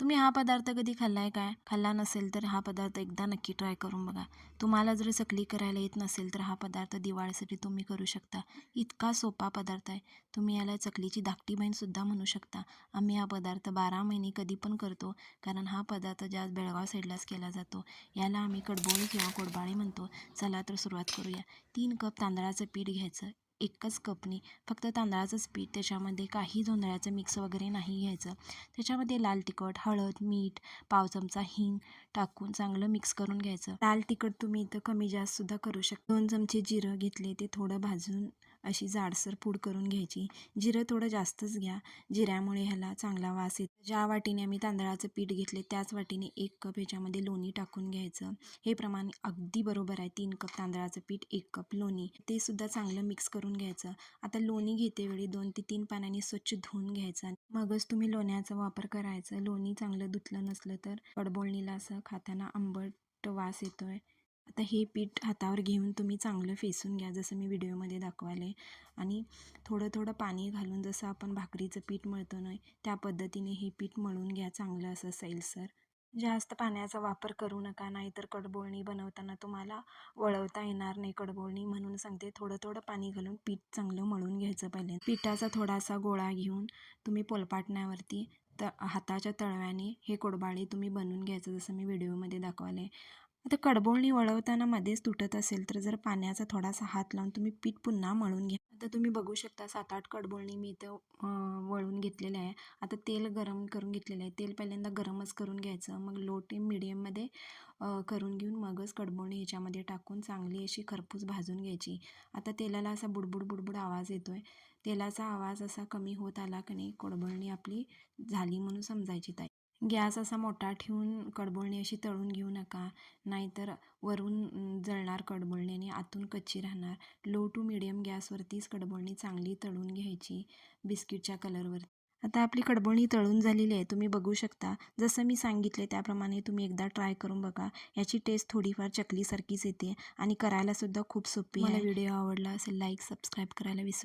तुम्ही हा पदार्थ कधी खाल्ला आहे काय खाल्ला नसेल तर हा पदार्थ एकदा नक्की ट्राय करून बघा. तुम्हाला जर चकली करायला येत नसेल तर हा पदार्थ दिवाळीसाठी तुम्ही करू शकता. इतका सोपा पदार्थ आहे. तुम्ही याला चकलीची धाकटी बहीणसुद्धा म्हणू शकता. आम्ही हा पदार्थ बारा महिने कधी पण करतो कारण हा पदार्थ जास्त बेळगाव साईडलाच केला जातो. याला आम्ही कडबोळी किंवा कोडबाळी म्हणतो. चला तर सुरुवात करूया. तीन कप तांदळाचं पीठ घ्यायचं. एकच कपनी फक्त तांदळाचंच पीठ त्याच्यामध्ये काही जोंधळ्याचं मिक्स वगैरे नाही घ्यायचं. त्याच्यामध्ये लाल तिखट हळद मीठ पाव चमचा हिंग टाकून चांगलं मिक्स करून घ्यायचं. लाल तिखट तुम्ही इथं कमी जास्तसुद्धा करू शकता. दोन चमचे जिरं घेतले ते थोडं भाजून अशी जाडसर पूड करून घ्यायची. जिरं थोडं जास्तच घ्या. जिऱ्यामुळे ह्याला चांगला वास येतो. ज्या वाटीने आम्ही तांदळाचं पीठ घेतले त्याच वाटीने एक कप ह्याच्यामध्ये लोणी टाकून घ्यायचं. हे प्रमाण अगदी बरोबर आहे. तीन कप तांदळाचं पीठ एक कप लोणी. ते सुद्धा चांगलं मिक्स करून घ्यायचं. आता लोणी घेते वेळी दोन ते तीन पाण्याने स्वच्छ धुवून घ्यायचं मगच तुम्ही लोण्याचा वापर करायचा. लोणी चांगलं धुतलं नसलं तर कडबोळणीला असं खाताना आंबट वास येतोय. आता हे पीठ हातावर घेऊन तुम्ही चांगलं फेसून घ्या जसं मी व्हिडिओमध्ये दाखवाले आणि थोडं थोडं पाणी घालून जसं आपण भाकरीचं पीठ मळतो ना त्या पद्धतीने हे पीठ मळून घ्या चांगलं असं सैलसर. जास्त पाण्याचा वापर करू नका नाहीतर कडबोळणी बनवताना तुम्हाला वळवता येणार नाही कडबोळणी. म्हणून सांगते थोडं थोडं पाणी घालून पीठ चांगलं मळून घ्यायचं पहिले. पिठाचा थोडासा गोळा घेऊन तुम्ही पोलपाटण्यावरती त हाताच्या तळव्याने हे कोडबाळे तुम्ही बनवून घ्यायचं जसं मी व्हिडिओमध्ये दाखवले आता कडबोळणी वळवताना मध्येच तुटत असेल तर जर पाण्याचा थोडासा हात लावून तुम्ही पीठ पुन्हा मळून घ्या. आता तुम्ही बघू शकता सात आठ कडबोळणी मी इथं वळून घेतलेलं आहे. आता तेल गरम करून घेतलेलं आहे. तेल पहिल्यांदा गरमच करून घ्यायचं. मग लो टे मिडियममध्ये करून घेऊन मगच कडबोळणी ह्याच्यामध्ये टाकून चांगली अशी खरपूस भाजून घ्यायची. आता तेलाला असा बुडबुड बुडबुड आवाज येतो आहे तेलाचा आवाज असा कमी होत आला की नाही कडबोळणी आपली झाली म्हणून समजायची ताई. गॅस असा मोठा ठेवून कडबोळणी अशी तळून घेऊ नका. नाहीतर वरून जळणार कडबोळणी आणि आतून कच्ची राहणार. लो टू मिडियम गॅसवरतीच कडबोळणी चांगली तळून घ्यायची बिस्किटच्या कलरवर आता आपली कडबोळणी तळून झालेली आहे तुम्ही बघू शकता. जसं मी सांगितले त्याप्रमाणे तुम्ही एकदा ट्राय करून बघा. याची टेस्ट थोडीफार चकलीसारखीच येते आणि करायला सुद्धा खूप सोपी मला व्हिडिओ आवडला असेल लाईक सबस्क्राईब करायला विसरू